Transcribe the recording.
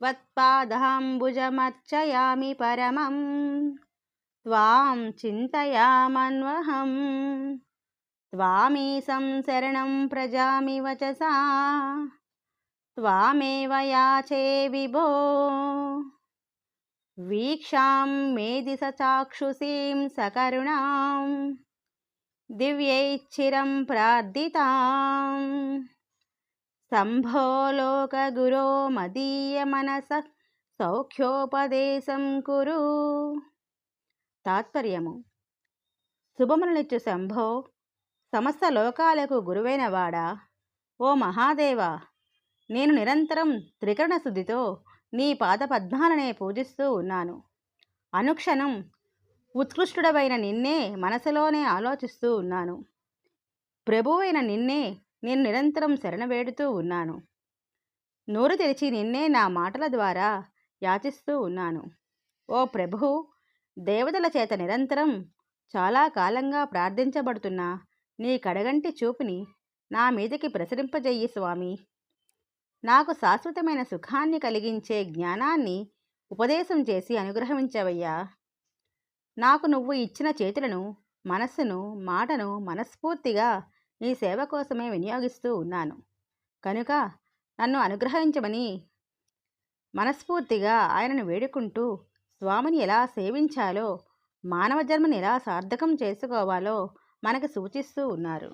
त्वत्पादाम्बुजमर्चयामि परमं त्वां चिन्तयामन्वहं त्वामीशं शरणं प्रजामि वचसा त्वामेव याचे विभो वीक्षां मेदि स चाक्षुषीं सकरुणां दिव्यैच्छिरं प्रार्थितां సంభోలోకగురో మదీయ మనస సౌఖ్యోపదేశం కురు తాత్పర్యము. శుభములనిచ్చు శంభో సమస్త లోకాలకు గురువైన వాడా ఓ మహాదేవా నేను నిరంతరం త్రికరణ శుద్ధితో నీ పాద పద్మాలనే పూజిస్తూ ఉన్నాను. అనుక్షణం ఉత్కృష్టుడవైన నిన్నే మనసులోనే ఆలోచిస్తూ ఉన్నాను. ప్రభువైన నిన్నే నేను నిరంతరం శరణవేడుతూ ఉన్నాను. నోరు తెరిచి నిన్నే నా మాటల ద్వారా యాచిస్తూ ఉన్నాను. ఓ ప్రభు దేవతల చేత నిరంతరం చాలా కాలంగా ప్రార్థించబడుతున్న నీ కడగంటి చూపుని నా మీదకి ప్రసరింపజెయ్యి స్వామి. నాకు శాశ్వతమైన సుఖాన్ని కలిగించే జ్ఞానాన్ని ఉపదేశం చేసి అనుగ్రహించవయ్యా. నాకు నువ్వు ఇచ్చిన చేతులను మనస్సును మాటను మనస్ఫూర్తిగా నీ సేవ కోసమే వినియోగిస్తూ ఉన్నాను. కనుక నన్ను అనుగ్రహించమని మనస్ఫూర్తిగా ఆయనను వేడుకుంటూ స్వామిని ఎలా సేవించాలో మానవ జన్మని ఎలా సార్థకం చేసుకోవాలో మనకు సూచిస్తూ ఉన్నారు.